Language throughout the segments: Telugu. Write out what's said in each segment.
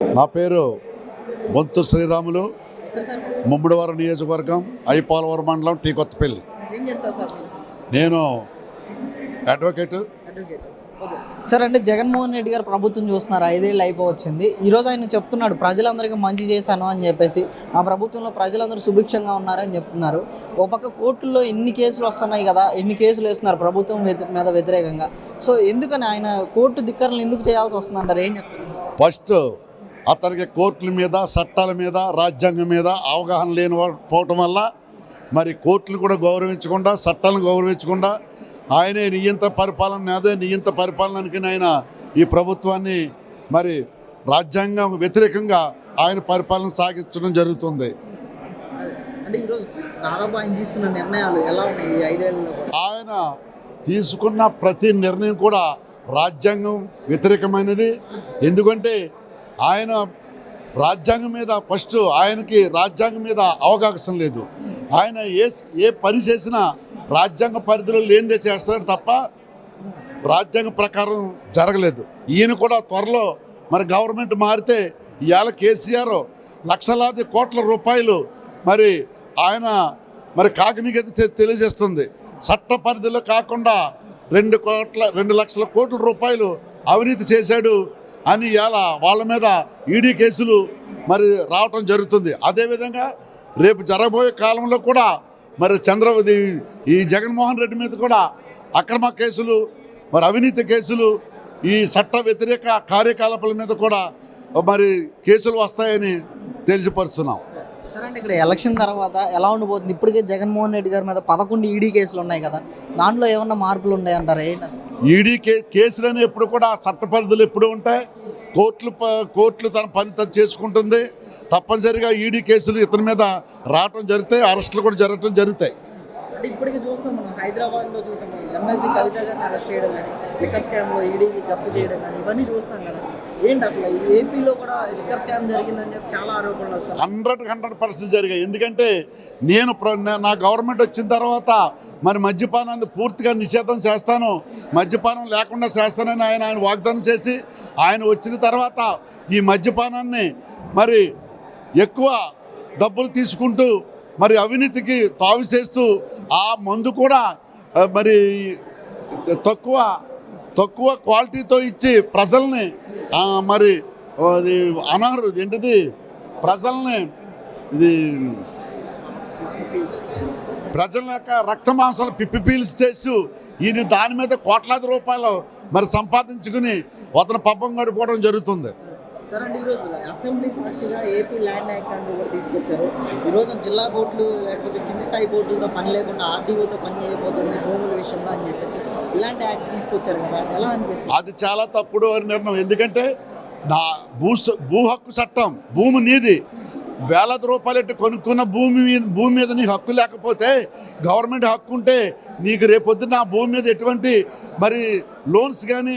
నా పేరు బొంతు శ్రీరాములు. ముమ్మడివారం నియోజకవర్గం ఐపాలవరం మండలం టీ కొత్తపల్లి. నేను అడ్వకేట్. సార్ అంటే జగన్మోహన్ రెడ్డి గారు ప్రభుత్వం చూస్తున్నారు? ఐదేళ్ళు అయిపోవచ్చింది. ఈరోజు ఆయన చెప్తున్నాడు ప్రజలందరికీ మంచి చేశాను అని చెప్పేసి. మా ప్రభుత్వంలో ప్రజలందరూ సుభిక్షంగా ఉన్నారని చెప్తున్నారు. ఓ పక్క కోర్టుల్లో ఎన్ని కేసులు వస్తున్నాయి కదా ఎన్ని కేసులు వేస్తున్నారు ప్రభుత్వం మీద వ్యతిరేకంగా. సో ఎందుకని ఆయన కోర్టు ధిక్కరలు ఎందుకు చేయాల్సి వస్తుంది అంటారు ఏం చెప్తారు? ఫస్ట్ అతనికి కోర్టుల మీద చట్టాల మీద రాజ్యాంగం మీద అవగాహన లేని పోవటం వల్ల మరి కోర్టులు కూడా గౌరవించకుండా చట్టాలను గౌరవించకుండా ఆయనే నియంత పరిపాలన అదే నియంత పరిపాలనకి ఆయన ఈ ప్రభుత్వాన్ని మరి రాజ్యాంగం వ్యతిరేకంగా ఆయన పరిపాలన సాగించడం జరుగుతుంది. ఆయన తీసుకున్న ప్రతి నిర్ణయం కూడా రాజ్యాంగం వ్యతిరేకమైనది. ఎందుకంటే ఆయన రాజ్యాంగం మీద ఫస్ట్ ఆయనకి రాజ్యాంగం మీద అవగాహన లేదు. ఆయన ఏ ఏ పని చేసినా రాజ్యాంగ పరిధిలో లేనిదే చేస్తాడు తప్ప రాజ్యాంగ ప్రకారం జరగలేదు. ఈయన కూడా త్వరలో మరి గవర్నమెంట్ మారితే ఇవాళ కేసీఆర్ లక్షలాది కోట్ల రూపాయలు మరి ఆయన మరి కాకినిగతి తెలియజేస్తుంది. చట్ట పరిధిలో కాకుండా రెండు కోట్ల రెండు లక్షల కోట్ల రూపాయలు అవినీతి చేశాడు అని ఇలా వాళ్ళ మీద ఈడీ కేసులు మరి రావటం జరుగుతుంది. అదేవిధంగా రేపు జరగబోయే కాలంలో కూడా మరి చంద్రవది ఈ జగన్మోహన్ రెడ్డి మీద కూడా అక్రమ కేసులు మరి అవినీతి కేసులు ఈ చట్ట వ్యతిరేక కార్యకలాపాల మీద కూడా మరి కేసులు వస్తాయని తెలియపరుస్తున్నాం. సరే అంటే ఇక్కడ ఎలక్షన్ తర్వాత ఎలా ఉండిపోతుంది ఇప్పటికే జగన్మోహన్ రెడ్డి గారి మీద పదకొండు ఈడీ కేసులు ఉన్నాయి కదా దాంట్లో ఏమన్నా మార్పులు ఉన్నాయంటారా? ఏంటంటే ఈడీ కే కేసులను ఎప్పుడు కూడా చట్ట పరిధులు ఎప్పుడు ఉంటాయి. కోర్టులు ప- కోర్టులు తన పని తను చేసుకుంటుంది. తప్పనిసరిగా ఈడీ కేసులు ఇతని మీద రావటం జరుగుతాయి అరెస్టులు కూడా జరగటం జరుగుతాయి. ఇప్పటికి చూస్తాం మనం హైదరాబాద్లో చూసాం ఎమ్మెల్సీ కవిత గారిని అరెస్ట్ చేయడం కానీ లిక్కర్ స్కామ్లో ఈడీకి జప్తు చేయడం కానీ ఇవన్నీ చూస్తాం కదా. ఏంటి అసలు ఏపీలో కూడా లిక్కర్ స్కామ్ జరిగిందని చెప్పి చాలా ఆరోపణలు వస్తాయి హండ్రెడ్ హండ్రెడ్ పర్సెంట్ జరిగాయి. ఎందుకంటే నేను ప్ర- నా- గవర్నమెంట్ వచ్చిన తర్వాత మరి మద్యపానాన్ని పూర్తిగా నిషేధం చేస్తాను. మద్యపానం లేకుండా చేస్తానని ఆయన ఆయన వాగ్దానం చేసి ఆయన వచ్చిన తర్వాత ఈ మద్యపానాన్ని మరి ఎక్కువ డబ్బులు తీసుకుంటూ మరి అవినీతికి తావి చేస్తూ ఆ మందు కూడా మరి తక్కువ తక్కువ క్వాలిటీతో ఇచ్చి ప్రజల్ని మరి అది అనర్హు ఏంటిది? ప్రజల్ని ఇది ప్రజల యొక్క రక్త మాంసాలు పిప్పి పీల్చి చేసి ఈయన దాని మీద కోట్లాది రూపాయలు మరి సంపాదించుకుని అతను పబ్బం గడిపోవడం జరుగుతుంది. సార్ అంటే ఈరోజు అసెంబ్లీ సాక్షిగా ఏపీ ల్యాండ్ యాక్ట్ అని కూడా తీసుకొచ్చారు. ఈరోజు జిల్లా కోర్టులు లేకపోతే కింది స్థాయి కోర్టులతో పని లేకుండా ఆర్డీఓతో పని చేయబోతుంది భూముల విషయంలో అని చెప్పేసి ఇలాంటి యాక్ట్ తీసుకొచ్చారు కదా ఎలా అనిపిస్తుంది? అది చాలా తప్పుడు నిర్ణయం. ఎందుకంటే నా భూ భూ హక్కు చట్టం భూమి నీది. వేలాది రూపాయలు ఎట్టి కొనుక్కున్న భూమి మీద భూమి మీద నీకు హక్కు లేకపోతే గవర్నమెంట్ హక్కు ఉంటే నీకు రేపొద్దున ఆ భూమి మీద ఎటువంటి మరి లోన్స్ కానీ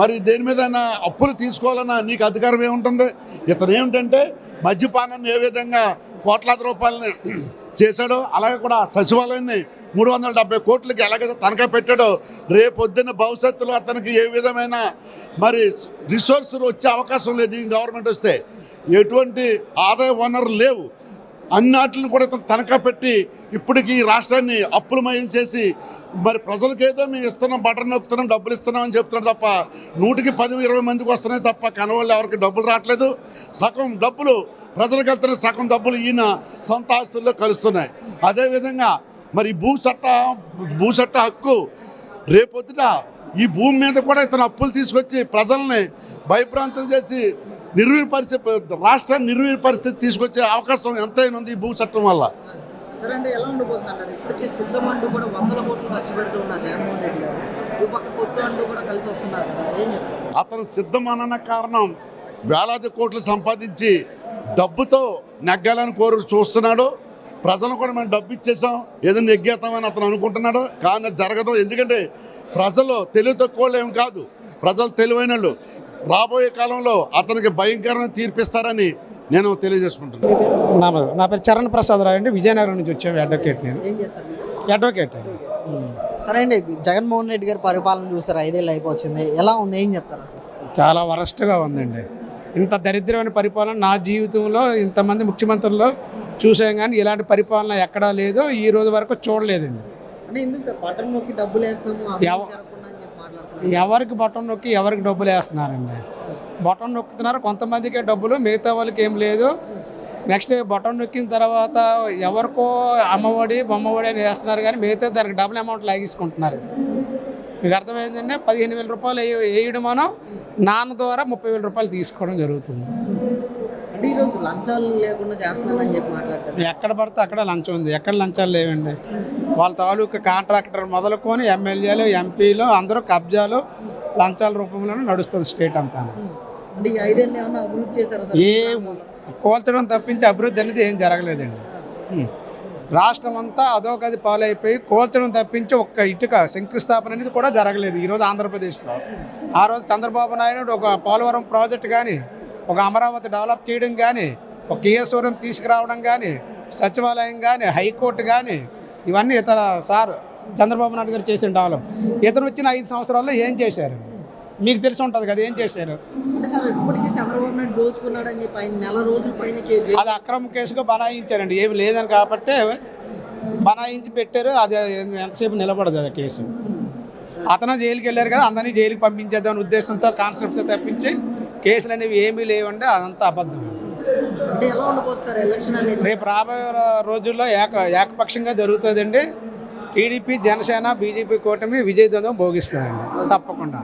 మరి దేని మీద అప్పులు తీసుకోవాలన్నా నీకు అధికారం ఏముంటుంది? ఇతను ఏమిటంటే మద్యపానాన్ని ఏ విధంగా కోట్లాది రూపాయలని చేశాడో అలాగే కూడా సచివాలయాన్ని మూడు వందల డెబ్బై కోట్లకి ఎలాగైతే తనఖా పెట్టాడో రేపొద్దున భవిష్యత్తులో అతనికి ఏ విధమైన మరి రిసోర్సులు వచ్చే అవకాశం లేదు. ఈ గవర్నమెంట్ వస్తే ఎటువంటి ఆదాయ వనరులు లేవు. అన్నిటిని కూడా ఇతను తనఖా పెట్టి ఇప్పటికి ఈ రాష్ట్రాన్ని అప్పులమయం చేసి మరి ప్రజలకేదో మేము ఇస్తున్నాం బటన్ నొక్కుతున్నాం డబ్బులు ఇస్తున్నాం అని చెప్తున్నాడు తప్ప నూటికి పది ఇరవై మందికి వస్తున్నాయి తప్ప కనవాళ్ళు ఎవరికి డబ్బులు రావట్లేదు. సగం డబ్బులు ప్రజలకు వెళ్తున్న సగం డబ్బులు ఈయన సొంత ఆస్తుల్లో కలుస్తున్నాయి. అదేవిధంగా మరి భూ చట్ట భూ చట్ట హక్కు రేపొద్దుట ఈ భూమి మీద కూడా ఇతను అప్పులు తీసుకొచ్చి ప్రజల్ని భయభ్రాంతం చేసి నిర్వీర్ పరిస్థితి రాష్ట్రాన్ని నిర్వీర్ పరిస్థితి తీసుకొచ్చే అవకాశం ఎంతైనా ఉంది ఈ భూ చట్టం వల్ల. సరే అంటే ఎలా ఉండబోతుంది అంటారు ఇప్పటికే సిద్ధం అంటూ కూడా వందల కోట్లు ఖర్చు పెడుతూ ఉన్నారు జగన్మోహన్ రెడ్డి గారు. ఈ పక్క పొత్తు అంటూ కూడా కలిసి వస్తున్నారు కదా ఏం చెప్తారు? అతను సిద్ధమనన కారణం వేలాది కోట్లు సంపాదించి డబ్బుతో నెగ్గాలని కోరు చూస్తున్నాడు. ప్రజలు కూడా మేము డబ్బు ఇచ్చేసాం ఏదైనా నెగ్గేస్తామని అతను అనుకుంటున్నాడు. కానీ జరగదు. ఎందుకంటే ప్రజలు తెలివి తక్కువ ఏం కాదు. ప్రజలు తెలివైన వాళ్ళు. రాబోయే కాలంలో అతనికి భయంకరమైన తీర్పిస్తారని నేను తెలియజేసుకుంటున్నాను. నా నా పేరు చరణ్ ప్రసాద్ రావు అండి. విజయనగరం నుంచి వచ్చాము అడ్వకేట్ నేను. ఏం చేస్తారు? మీరు? అడ్వకేట్ అండి. సరే అండి జగన్మోహన్ రెడ్డి గారి పరిపాలన చూసారు? ఐదేళ్ళు అయిపోతుంది ఎలా ఉంది? ఏం చెప్తారు? చాలా వరస్ట్గా ఉందండి. ఇంత దరిద్రమైన పరిపాలన నా జీవితంలో ఇంతమంది ముఖ్యమంత్రుల్లో చూసాం కానీ ఇలాంటి పరిపాలన ఎక్కడా లేదు ఈ రోజు వరకు చూడలేదండి. అంటే ఎందుకు సార్? బటన్ నొక్కి డబ్బులు వేస్తున్నాము అభివృద్ధి ఎవ- జరగకుండా అని చెప్పి మాట్లాడుతున్నారు ఎవరికి బటన్ నొక్కి ఎవరికి డబ్బులు వేస్తున్నారండి? బటన్ నొక్కుతున్నారు కొంతమందికే డబ్బులు మిగతా వాళ్ళకి ఏం లేదు. నెక్స్ట్ బటన్ నొక్కిన తర్వాత ఎవరికో అమ్మఒడి బొమ్మఒడి అని వేస్తున్నారు కానీ మిగతా దానికి డబుల్ అమౌంట్ లాగేసుకుంటున్నారు. మీకు అర్థమైందంటే పదిహేను వేల రూపాయలు వేయ- వేయడం మనం నాన్న ద్వారా ముప్పై వేల రూపాయలు తీసుకోవడం జరుగుతుంది. లంచాలు లేకుండా చేస్తున్నానని చెప్పి మాట్లాడతారు. ఎక్కడ పడితే అక్కడ లంచం ఉంది. ఎక్కడ లంచాలు లేవండి? వాళ్ళ తాలూకు కాంట్రాక్టర్ మొదలుకొని ఎమ్మెల్యేలు ఎంపీలు అందరూ కబ్జాలు లంచాల రూపంలోనే నడుస్తుంది స్టేట్ అంతా ఏ కోల్చడం తప్పించి అభివృద్ధి అనేది ఏం జరగలేదండి. రాష్ట్రం అంతా అదోగది పాలైపోయి కోల్చడం తప్పించి ఒక్క ఇటుక శంకుస్థాపన అనేది కూడా జరగలేదు ఈరోజు ఆంధ్రప్రదేశ్లో. ఆ రోజు చంద్రబాబు నాయుడు ఒక పోలవరం ప్రాజెక్ట్ కానీ ఒక అమరావతి డెవలప్ చేయడం కానీ ఒక కేఎస్వరం తీసుకురావడం కానీ సచివాలయం కానీ హైకోర్టు కానీ ఇవన్నీ ఇతర సార్ చంద్రబాబు నాయుడు గారు చేసిన డెవలప్ ఇతను వచ్చిన ఐదు సంవత్సరాల్లో ఏం చేశారు? మీకు తెలిసి ఉంటుంది కదా ఏం చేశారు? అది అక్రమ కేసుగా బనాయించారండి. ఏమి లేదని కాబట్టి బనాయించి పెట్టారు. అది ఎంతసేపు నిలబడదు అది కేసు. అతను జైలుకి వెళ్ళారు కదా అందరినీ జైలుకి పంపించేద్దాం అనే ఉద్దేశంతో కాన్సెప్ట్తో తప్పించి కేసులు అనేవి ఏమీ లేవండి అదంతా అబద్ధం. అంటే ఎలా ఉండబోతుంది సార్ ఎలక్షన్ అనేది? రేపు రాబోయే రోజుల్లో ఏక ఏకపక్షంగా జరుగుతుందండి. టీడీపీ జనసేన బీజేపీ కూటమి విజయదండం భోగిస్తుందండి తప్పకుండా.